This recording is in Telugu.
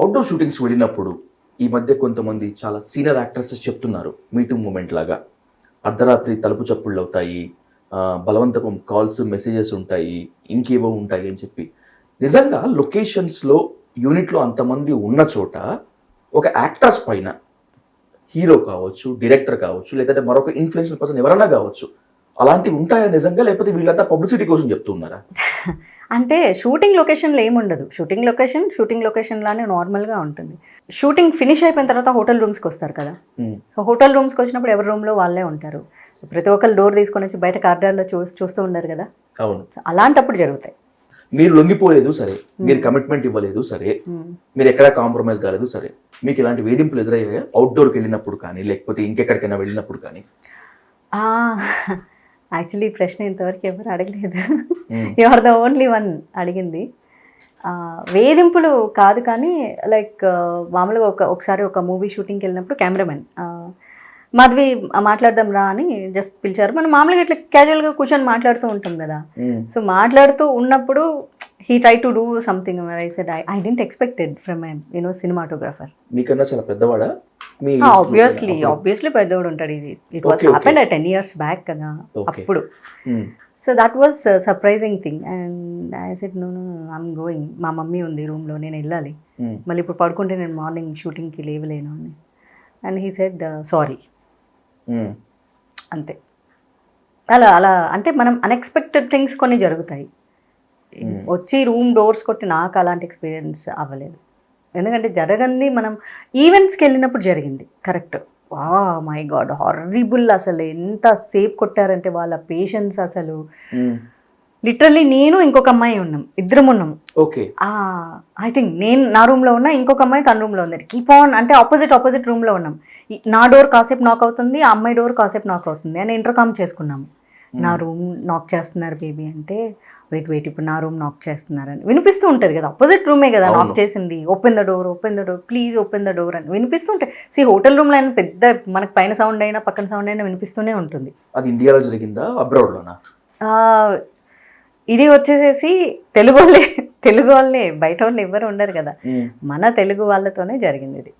అవుట్డోర్ షూటింగ్స్ వెళ్ళినప్పుడు ఈ మధ్య కొంతమంది చాలా సీనియర్ యాక్టర్స్ చెప్తున్నారు మీటింగ్ మూమెంట్ లాగా. అర్ధరాత్రి తలుపు చప్పుళ్ళు అవుతాయి బలవంతపం కాల్స్ మెసేజెస్ ఉంటాయి ఇంకేవో ఉంటాయి అని చెప్పి. నిజంగా లొకేషన్స్లో యూనిట్లో అంతమంది ఉన్న చోట ఒక యాక్టర్స్ పైన హీరో కావచ్చు డైరెక్టర్ కావచ్చు లేదంటే మరొక ఇన్ఫ్లుయెన్షియల్ పర్సన్ ఎవరైనా కావచ్చు అలాంటివి ఉంటాయా నిజంగా? లేకపోతే వీళ్ళంతా పబ్లిసిటీ కోసం చెప్తున్నారా? అంటే షూటింగ్ లొకేషన్లో ఏముండదు షూటింగ్ లొకేషన్ షూటింగ్ లొకేషన్ లానే నార్మల్గా ఉంటుంది. షూటింగ్ ఫినిష్ అయిపోయిన తర్వాత హోటల్ రూమ్స్కి వస్తారు కదా. హోటల్ రూమ్స్కి వచ్చినప్పుడు ఎవరి రూమ్లో వాళ్ళే ఉంటారు. ప్రతి ఒక్కరు డోర్ తీసుకొని వచ్చి బయట కార్డర్లో చూ చూస్తూ ఉండరు కదా. అవును. అలాంటప్పుడు జరుగుతాయి. మీరు లొంగిపోలేదు సరే. మీరు కమిట్మెంట్ ఇవ్వలేదు సరే. మీరు ఎక్కడ కాంప్రమైజ్ కాలేదు సరే. మీకు ఇలాంటి వేధింపులు ఎదురయ్యాయి? అవుట్డోర్కి వెళ్ళినప్పుడు కానీ లేకపోతే ఇంకెక్కడికైనా వెళ్ళినప్పుడు కానీ? యాక్చువల్లీ ఈ ప్రశ్న ఇంతవరకు ఎవరు అడగలేదు. You are the only one అడిగింది. వేధింపులు కాదు కానీ లైక్ మామూలుగా ఒక ఒకసారి ఒక మూవీ షూటింగ్కి వెళ్ళినప్పుడు కెమెరామెన్ మాధవి మాట్లాడదాం రా అని జస్ట్ పిలిచారు. మనం మామూలుగా ఇట్లా క్యాజువల్గా కూర్చొని మాట్లాడుతూ ఉంటాం కదా. సో మాట్లాడుతూ ఉన్నప్పుడు he try to do something I said I I didn't expected from you know cinematographer మీకన్నా చాలా పెద్దవాడా? ఆబ్వియస్లీ ఆబ్వియస్లీ పెద్దోడు ఉంటాడు ఇది. It was okay. Happened ten years back కదా. అప్పుడు. So that was surprising thing and I said no no I'm going మా మమ్మీ ఉంది రూమ్లో నేను వెళ్ళాలి. ఉమ్, మళ్ళీ ఇప్పుడు పడుకుంటే నేను మార్నింగ్ షూటింగ్కి లేవలేను అని. అండ్ హీ సెడ్ సారీ అంతే. అలా అలా అంటే మనం అన్ఎక్స్పెక్టెడ్ థింగ్స్ కొన్ని జరుగుతాయి. వచ్చి రూమ్ డోర్స్ కొట్టి నాకు అలాంటి ఎక్స్పీరియన్స్ అవ్వలేదు. ఎందుకంటే జరగంది మనం ఈవెంట్స్కి వెళ్ళినప్పుడు జరిగింది. కరెక్ట్ వా మై గాడ్ హారరిబుల్ అసలు. ఎంత సేఫ్ కొట్టారంటే వాళ్ళ పేషెన్స్ అసలు. లిటరల్లీ నేను ఇంకొక అమ్మాయి ఉన్నాం. ఇద్దరం ఉన్నాం. ఓకే ఐ థింక్ నేను నా రూమ్లో ఉన్నా ఇంకొక అమ్మాయి తన రూమ్లో ఉంది. కీప్ ఆన్ అంటే ఆపోజిట్ ఆపోజిట్ రూమ్లో ఉన్నాం. నా డోర్ కాసేపు నాక్ అవుతుంది ఆ అమ్మాయి డోర్ కాసేపు నాక్ అవుతుంది. అని ఇంటర్కామ్ చేసుకున్నాం నా రూమ్ నాక్ చేస్తున్నారు బేబీ అంటే వెయిట్ వెయిట్ ఇప్పుడు నా రూమ్ నాక్ చేస్తున్నారని. వినిపిస్తూ ఉంటుంది కదా ఆపోజిట్ రూమే కదా నాక్. చేసింది. Open the door open the door please open the door అని వినిపిస్తూ ఉంటాయి సి హోటల్ రూమ్లో అయినా పెద్ద మనకు పైన సౌండ్ అయినా పక్కన సౌండ్ అయినా వినిపిస్తూనే ఉంటుంది. అది ఇండియాలో జరిగిందా అబ్రాడ్లోనా ఇది వచ్చేసేసి తెలుగు వాళ్ళే తెలుగు వాళ్ళే బయట వాళ్ళు ఎవ్వరు ఉండరు కదా. మన తెలుగు వాళ్ళతోనే జరిగింది ఇది.